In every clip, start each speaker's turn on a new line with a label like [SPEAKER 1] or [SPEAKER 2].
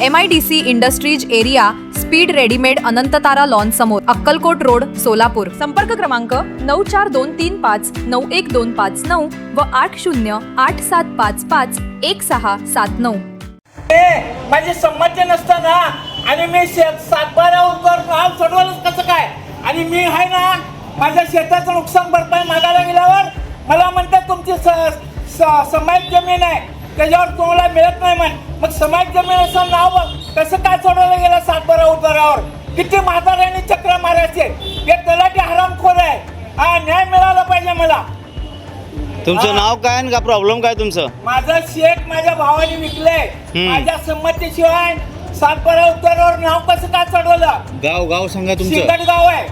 [SPEAKER 1] M I D C industries area speed readymade Anantatara lawn समोर Akkalkot road Solapur. संपर्क क्रमांक नऊ चार दोन तीन पाच नऊ एक दोन पाच नऊ व आठ शून्य आठ सात पाच पाच एक सहा सात नऊ.
[SPEAKER 2] माझी संमती नसताना आणि मी शे- सातबाऱ्यावर नाव सोडवलं कसं काय? आणि मी आहे ना माझ्या शेताचं नुकसान भरपाई मागायला गेल्यावर मला म्हणतात तुमची स- स- जमीन आहे. त्याच्यावर तुम्हाला मिळत नाही म्हण. मग समाज जमीन असं नाव कसं काय सोडवलं गेलं सातबारा उतारावर? किती म्हाताऱ्यांनी चक्र मारायचे? हे तलाठी हरामखोर आहे. हा न्याय मिळाला पाहिजे मला.
[SPEAKER 3] तुमचं. नाव काय आणि का प्रॉब्लेम काय तुमचं?
[SPEAKER 2] माझं शेत माझ्या भावाने विकलंय.
[SPEAKER 3] हम्म.
[SPEAKER 2] माझ्या संमतीशिवाय सातबारा उत्तरावर नाव कसं काय चढवलं?
[SPEAKER 3] गाव गाव सांगा तुमचं.
[SPEAKER 2] गाव आहे.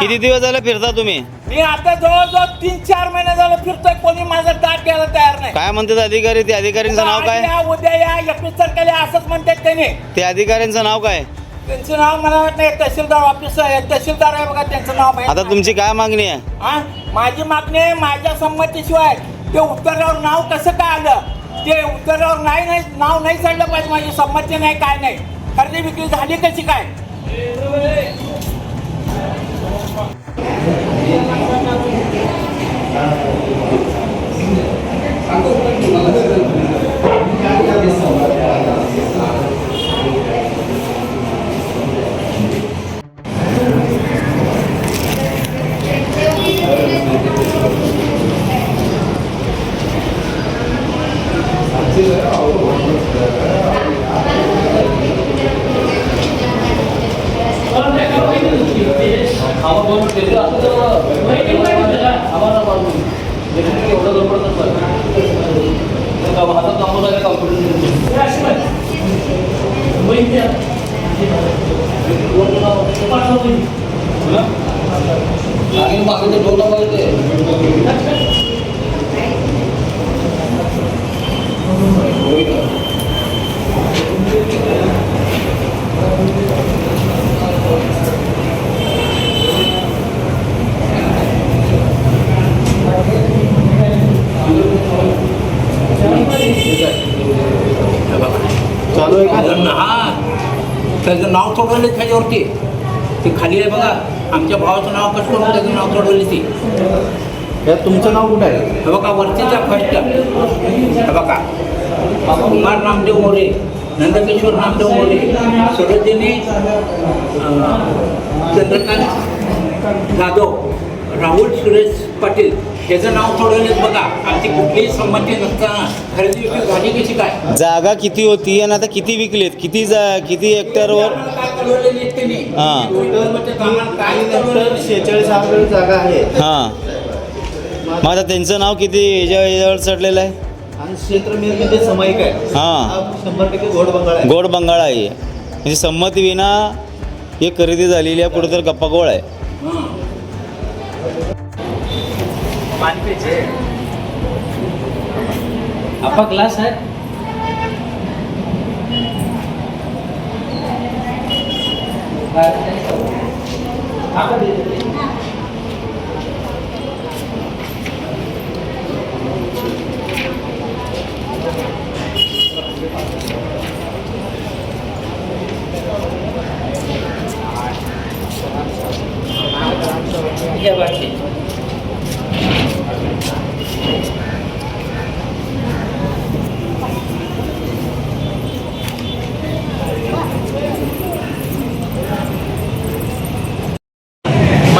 [SPEAKER 3] किती दिवस झाले फिरता तुम्ही?
[SPEAKER 2] मी आता जवळजवळ तीन चार महिने झालं फिरतोय कोणी माझं दाट घ्यायला तयार नाही.
[SPEAKER 3] काय म्हणतात अधिकारी? ते अधिकाऱ्यांचं नाव
[SPEAKER 2] आज
[SPEAKER 3] काय
[SPEAKER 2] या, उद्या या एपी सरकारला असंच म्हणतात त्याने.
[SPEAKER 3] ते अधिकाऱ्यांचं नाव काय?
[SPEAKER 2] त्यांचं नाव मला वाटतं हे तहसीलदार ऑफिस आहे. तहसीलदार आहे बघा त्यांचं नाव माहीत
[SPEAKER 3] आता
[SPEAKER 2] नाही.
[SPEAKER 3] तुमची काय मागणी आहे?
[SPEAKER 2] हा? माझी मागणी आहे माझ्या संमतीशिवाय ते उत्तरावर नाव कसं काय आलं? ते उत्तरावर नाही नाही नाव नाही चढलं पाहिजे माझी संमती नाही काय नाही. खरेदी विक्री झाली कशी काय?
[SPEAKER 4] आगे बाकी तो डोला बाकी हा त्याचं नाव सोडवले त्याच्यावरती ते खाली आहे बघा. आमच्या भावाचं नाव कसं करून त्याचं नाव सोडवले ती.
[SPEAKER 5] तुमचं नाव कुठं आहे?
[SPEAKER 4] हे बघा वरतीचा फर्स्ट हे बघा. कुमार नामदेव मोरे नंदकिशोर नामदेव मोरे सरोजिनी चंद्रकांत जाधव राहुल सुरेश पाटील ह्याचं नाव सोडवलेच बघा. आमची कुठलीही संमती नसताना खरेदी विक्री झाली कशी काय?
[SPEAKER 3] जागा किती होती आणि आता किती विकलीत? किती जा किती हेक्टरवर? हा.
[SPEAKER 5] शेहेचाळीस हजार जागा आहे.
[SPEAKER 3] हां. मग आता त्यांचं नाव किती याच्या याच्यावर चढलेलं आहे?
[SPEAKER 5] आणि क्षेत्रमध्ये समायिक आहे.
[SPEAKER 3] हां.
[SPEAKER 5] हा शंभर टक्के घोड बंगाळ आहे.
[SPEAKER 3] गोड बंगाळ आहे. म्हणजे संमती विना हे खरेदी झालेली आहे कुठं तर गप्पागोळ आहे.
[SPEAKER 6] आपका क्लास है क्या बात है.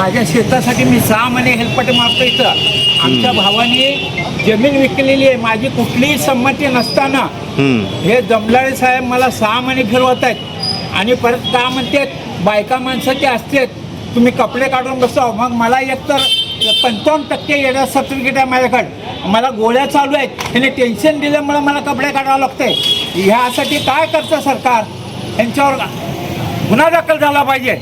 [SPEAKER 4] माझ्या शेतासाठी मी सहा महिने हेल्पट मारतो इथं. आमच्या भावाने जमीन विकलेली आहे. माझी कुठलीही संमती नसताना. हे जमलाळे साहेब मला सहा महिने फिरवत आहेत आणि परत का म्हणतात बायका माणसाचे असतात. तुम्ही कपडे काढून बसव मग मला एकतर पंचावन्न टक्के येणं सर्टिफिकेट आहे माझ्याकडे. मला गोळ्या चालू आहेत. ह्याने टेन्शन दिल्यामुळे मला कपडे काढावं लागतंय. ह्यासाठी काय करतं सरकार? यांच्यावर गुन्हा दाखल झाला पाहिजे.